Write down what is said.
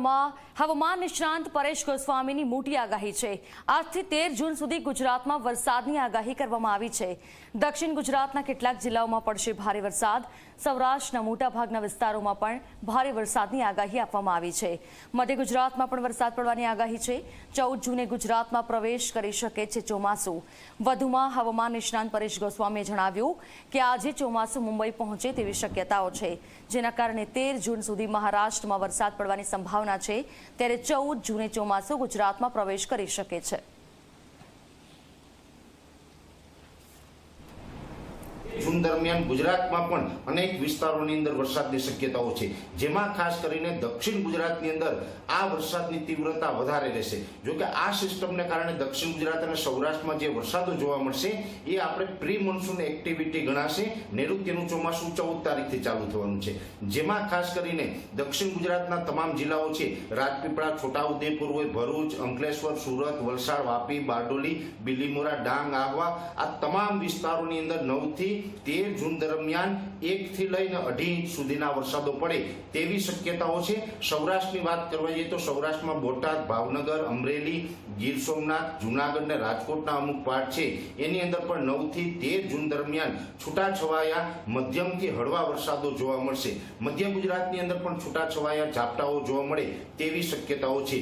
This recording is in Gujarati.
વિસ્તારોમાં હવામાન નિષ્ણાંત પરેશ ગોસ્વામીની મોટી આગાહી છે. આજથી તેર જૂન સુધી ગુજરાતમાં વરસાદની આગાહી કરવામાં આવી છે. દક્ષિણ ગુજરાતના કેટલાક જિલ્લાઓમાં પડશે ભારે વરસાદ. સૌરાષ્ટ્રના મોટાભાગના વિસ્તારોમાં પણ ભારે વરસાદની આગાહી આપવામાં આવી છે. મધ્ય ગુજરાતમાં પણ વરસાદ પડવાની આગાહી છે. ચૌદ જૂને ગુજરાતમાં પ્રવેશ કરી શકે છે ચોમાસું. વધુમાં હવામાન નિષ્ણાંત પરેશ ગોસ્વામીએ જણાવ્યું કે આજે ચોમાસું મુંબઈ પહોંચે તેવી શક્યતાઓ છે. જેના કારણે તેર જૂન સુધી મહારાષ્ટ્રમાં વરસાદ પડવાની સંભાવના છે. ત્યારે ચૌદ જૂને ચોમાસું ગુજરાતમાં પ્રવેશ કરી શકે છે. જૂન દરમિયાન ગુજરાતમાં પણ અનેક વિસ્તારોની અંદર વરસાદની શક્યતાઓ છે. જેમાં ખાસ કરીને દક્ષિણ ગુજરાતની અંદર આ વરસાદની તીવ્રતા વધારે રહેશે. જોકે આ સિસ્ટમને કારણે દક્ષિણ ગુજરાત અને સૌરાષ્ટ્રમાં જે વરસાદો જોવા મળશે, એ આપણે પ્રી મોન્સૂન એક્ટિવિટી ગણાશે. નૈઋત્યનું ચોમાસું ચૌદ તારીખથી ચાલુ થવાનું છે. જેમાં ખાસ કરીને દક્ષિણ ગુજરાતના તમામ જિલ્લાઓ છે. રાજપીપળા, છોટાઉદેપુર હોય, ભરૂચ, અંકલેશ્વર, સુરત, વલસાડ, વાપી, બારડોલી, બિલીમોરા, ડાંગ, આહવા આ તમામ વિસ્તારોની અંદર નવથી તેર જૂન દરમિયાન એકથી લઈને અઢી ઇંચ સુધીના વરસાદો પડે તેવી શક્યતાઓ છે. સૌરાષ્ટ્રની વાત કરવા જઈએ તો સૌરાષ્ટ્રમાં બોટાદ, ભાવનગર, અમરેલી, ગીર સોમનાથ, જુનાગઢ ને રાજકોટના અમુક પાર્ટ છે. એની અંદર પણ નવથી તેર જૂન દરમિયાન છૂટાછવાયા મધ્યમથી હળવા વરસાદો જોવા મળશે. મધ્ય ગુજરાતની અંદર પણ છૂટાછવાયા ઝાપટાઓ જોવા મળે તેવી શક્યતાઓ છે.